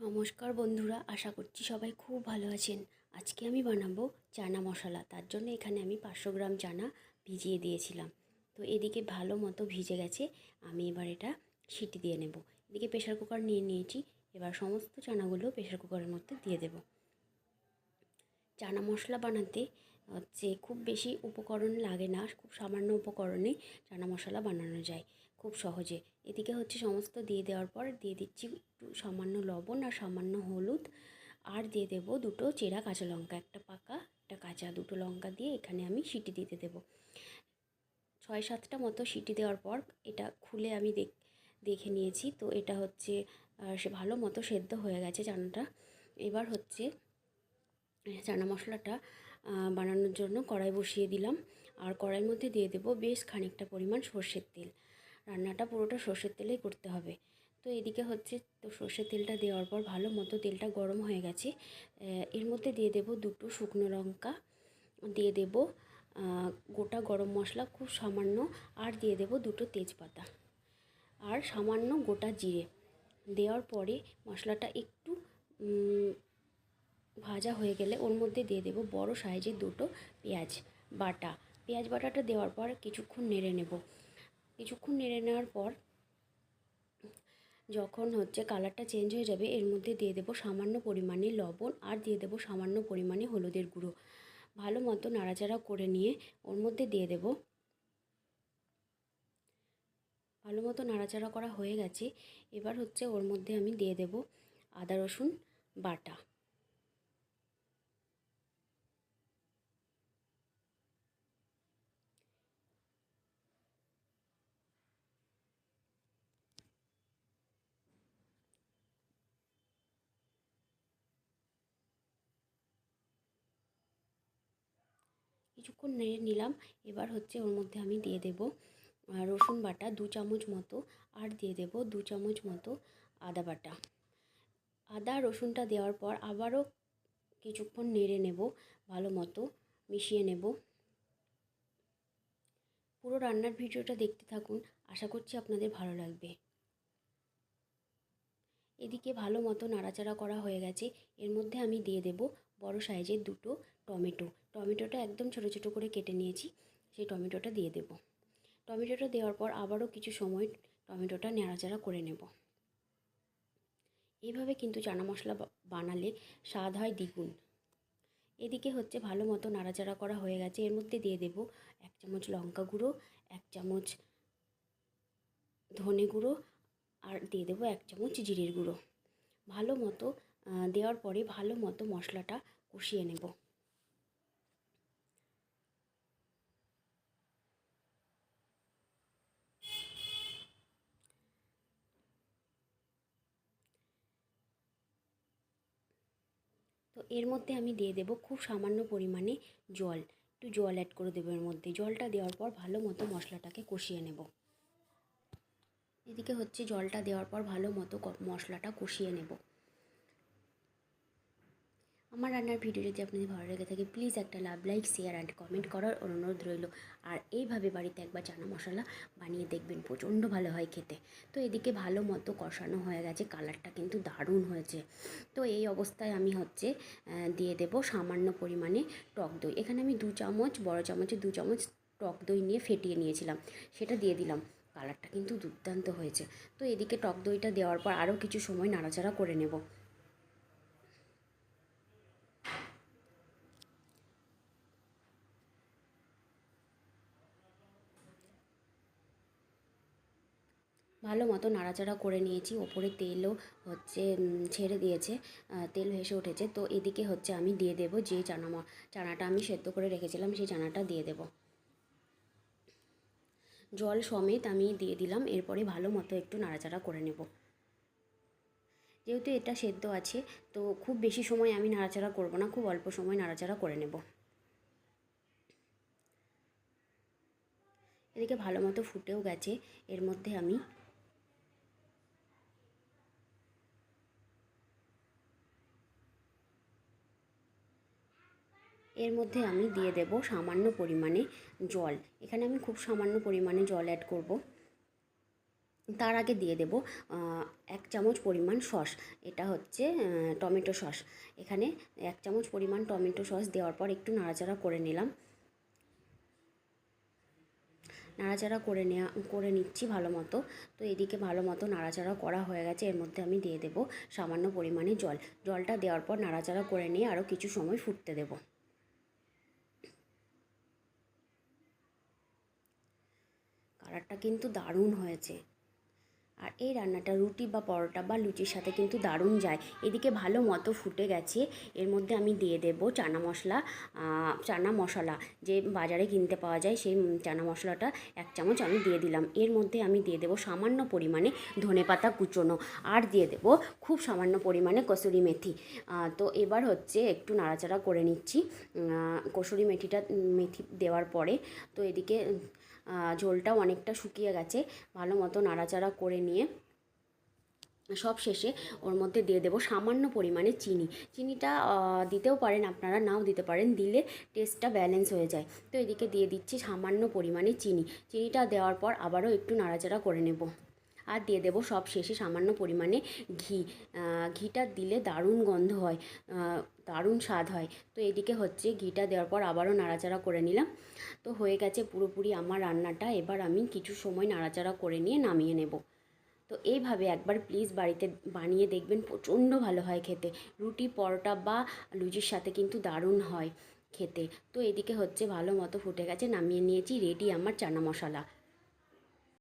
নমস্কার বন্ধুরা, আশা করছি সবাই খুব ভালো আছেন। আজকে আমি বানাবো চানা মশলা। তার জন্য এখানে আমি পাঁচশো গ্রাম চানা ভিজিয়ে দিয়েছিলাম। তো এদিকে ভালো মতো ভিজে গেছে। আমি এবার এটা সিটি দিয়ে নেব। এদিকে প্রেশার কুকার নিয়ে নিয়েছি। এবার সমস্ত চানাগুলো প্রেশার কুকারের মধ্যে দিয়ে দেব। চানা মশলা বানাতে হচ্ছে খুব বেশি উপকরণ লাগে না, খুব সামান্য উপকরণে চানা মশলা বানানো যায় খুব সহজে। এদিকে হচ্ছে সমস্ত দিয়ে দেওয়ার পর দিয়ে দিচ্ছি একটু সামান্য লবণ আর সামান্য হলুদ আর দিয়ে দেবো দুটো চেরা কাঁচা লঙ্কা, একটা পাকা, একটা কাঁচা। দুটো লঙ্কা দিয়ে এখানে আমি সিটি দিতে দেবো। ছয় সাতটা মতো সিটি দেওয়ার পর এটা খুলে আমি দেখ, দেখে নিয়েছি। তো এটা হচ্ছে সে ভালো মতো সেদ্ধ হয়ে গেছে চানাটা। এবার হচ্ছে চানা মশলাটা বানানোর জন্য কড়াই বসিয়ে দিলাম। আর কড়াইয়ের মধ্যে দিয়ে দেবো বেশ খানিকটা পরিমাণ সর্ষের তেল। রান্নাটা পুরোটা সর্ষের তেলেই করতে হবে। তো এদিকে হচ্ছে, তো সর্ষের তেলটা দেওয়ার পর ভালো মতো তেলটা গরম হয়ে গেছে। এর মধ্যে দিয়ে দেব দুটো শুকনো লঙ্কা। দিয়ে দেব গোটা গরম মশলা খুব সামান্য। আর দিয়ে দেব দুটো তেজপাতা। আর সামান্য গোটা জিরে। দেওয়ার পরে মশলাটা একটু ভাজা হয়ে গেলে ওর মধ্যে দিয়ে দেবো বড় সাইজের দুটো পেঁয়াজ বাটা। পেঁয়াজ বাটাটা দেওয়ার পর কিছুক্ষণ নেড়ে নেব। কিছুক্ষণ নেড়ে নেওয়ার পর যখন হচ্ছে কালারটা চেঞ্জ হয়ে যাবে, এর মধ্যে দিয়ে দেবো সামান্য পরিমাণে লবণ আর দিয়ে দেবো সামান্য পরিমাণে হলুদের গুঁড়ো। ভালো মতো নাড়াচাড়া করে নিয়ে ওর মধ্যে দিয়ে দেব। ভালো মতো নাড়াচাড়া করা হয়ে গেছে। এবার হচ্ছে ওর মধ্যে আমি দিয়ে দেব আদা রসুন বাটা। কিছুক্ষণ নেড়ে নিলাম। এবার হচ্ছে ওর মধ্যে আমি দিয়ে দেব রসুন বাটা দু চামচ মতো, আর দিয়ে দেব দু চামচ মতো আদা বাটা। আদা, রসুনটা দেওয়ার পর আবারও কিছুক্ষণ নেড়ে নেব ভালো মতো, মিশিয়ে নেব। পুরো রান্নার ভিডিওটা দেখতে থাকুন, আশা করছি আপনাদের ভালো লাগবে। এদিকে ভালো মতো নাড়াচাড়া করা হয়ে গেছে। এর মধ্যে আমি দিয়ে দেব বড় সাইজের দুটো টমেটো। টমেটোটা একদম ছোটো ছোটো করে কেটে নিয়েছি, সেই টমেটোটা দিয়ে দেব। টমেটোটা দেওয়ার পর আবারও কিছু সময় টমেটোটা নেড়াচাড়া করে নেব। এইভাবে কিন্তু চানা মশলা বানালে স্বাদ হয় দ্বিগুণ। এদিকে হচ্ছে ভালো মতো নাড়াচাড়া করা হয়ে গেছে। এর মধ্যে দিয়ে দেব এক চামচ লঙ্কা গুঁড়ো, এক চামচ ধনে গুঁড়ো আর দিয়ে দেবো এক চামচ জিরের গুঁড়ো। ভালো মতো দেওয়ার পরে ভালো মতো মশলাটা কষিয়ে নেব। এর মধ্যে আমি দিয়ে দেব খুব সামান্য পরিমাণে জল। একটু জল অ্যাড করে দেবো এর মধ্যে। জলটা দেওয়ার পর ভালো মতো মশলাটাকে কষিয়ে নেব। এদিকে হচ্ছে জলটা দেওয়ার পর ভালো মতো মশলাটা কষিয়ে নেব। আমার রান্নার ভিডিও যদি আপনাদের ভালো লেগে থাকে প্লিজ একটা love like share and comment করার অনুরোধ রইল। আর এইভাবে বাড়িতে একবার চানা মশলা বানিয়ে দেখবেন, প্রচণ্ড ভালো হয় খেতে। তো এদিকে ভালো মতো কষানো হয়ে গেছে, কালারটা কিন্তু দারুণ হয়েছে। তো এই অবস্থায় আমি হচ্ছে দিয়ে দেব সামান্য পরিমাণে টক দই। এখানে আমি দু চামচ, বড় চামচে দু চামচ টক দই নিয়ে ফেটিয়ে নিয়েছিলাম। সেটা দিয়ে দিলাম। কালারটা কিন্তু দুর্দান্ত হয়েছে। তো এদিকে টক দইটা দেওয়ার পর আরও কিছু সময় নাড়াচাড়া করে নেব। ভালো মতো নাড়াচাড়া করে নিয়েছি। ওপরে তেলও হচ্ছে ছেড়ে দিয়েছে। তেল ভেসে উঠেছে। তো এদিকে হচ্ছে আমি দিয়ে দেব যে চানা চানাটা আমি সেদ্ধ করে রেখেছিলাম, সেই চানাটা দিয়ে দেব। জল সমেত আমি দিয়ে দিলাম। এরপরে ভালো মতো একটু নাড়াচাড়া করে নেব। যেহেতু এটা সেদ্ধ আছে, তো খুব বেশি সময় আমি নাড়াচাড়া করব না। খুব অল্প সময় নাড়াচাড়া করে নেব। এদিকে ভালো মতো ফুটেও গেছে। এর মধ্যে আমি এর মধ্যে আমি দিয়ে দেব সামান্য পরিমাণে জল। এখানে আমি খুব সামান্য পরিমাণে জল অ্যাড করব। তার আগে দিয়ে দেব এক চামচ পরিমাণ সস। এটা হচ্ছে টমেটো সস। এখানে এক চামচ পরিমাণ টমেটো সস দেওয়ার পর একটু নাড়াচাড়া করে নিলাম। নাড়াচাড়া করে নেওয়া করে নিচ্ছি ভালো মতো। তো এদিকে ভালো মতো নাড়াচাড়া করা হয়ে গেছে, এর মধ্যে আমি দিয়ে দেব সামান্য পরিমাণে জল। জলটা দেওয়ার পর নাড়াচাড়া করে নিয়ে আরও কিছু সময় ফুটতে দেব। কালারটা কিন্তু দারুণ হয়েছে। আর এই রান্নাটা রুটি বা পরোটা বা লুচির সাথে কিন্তু দারুণ যায়। এদিকে ভালো মতো ফুটে গেছে। এর মধ্যে আমি দিয়ে দেব চানা মশলা চানা মশলা। যে বাজারে কিনতে পাওয়া যায় সেই চানা মশলাটা এক চামচ আমি দিয়ে দিলাম। এর মধ্যে আমি দিয়ে দেব সামান্য পরিমাণে ধনেপাতা কুচোনো আর দিয়ে দেব খুব সামান্য পরিমাণে কসুরি মেথি। তো এবার হচ্ছে একটু নাড়াচাড়া করে নিচ্ছি। কসুরি মেথিটা, মেথি দেওয়ার পরে। তো এদিকে ঝোলটাও অনেকটা শুকিয়ে গেছে। ভালো মতো নাড়াচাড়া করে নিয়ে সব শেষে ওর মধ্যে দিয়ে দেবো সামান্য পরিমাণে চিনি। চিনিটা দিতেও পারেন আপনারা, নাও দিতে পারেন, দিলে টেস্টটা ব্যালেন্স হয়ে যায়। তো এদিকে দিয়ে দিচ্ছি সামান্য পরিমাণে চিনি। চিনিটা দেওয়ার পর আবারও একটু নাড়াচাড়া করে নেব। আর দিয়ে দেবো সব শেষে সামান্য পরিমাণে ঘি। ঘিটা দিলে দারুণ গন্ধ হয় দারুণ স্বাদ হয়। তো এদিকে হচ্ছে ঘিটা দেওয়ার পর আবারও নাড়াচাড়া করে নিলাম। তো হয়ে গেছে পুরোপুরি আমার রান্নাটা। এবার আমি কিছু সময় নাড়াচাড়া করে নিয়ে নামিয়ে নেব। তো এইভাবে একবার প্লিজ বাড়িতে বানিয়ে দেখবেন, প্রচণ্ড ভালো হয় খেতে। রুটি, পরোটা বা লুচির সাথে কিন্তু দারুণ হয় খেতে। তো এদিকে হচ্ছে ভালো মতো ফুটে গেছে, নামিয়ে নিয়েছি রেডি আমার চানা মশলা।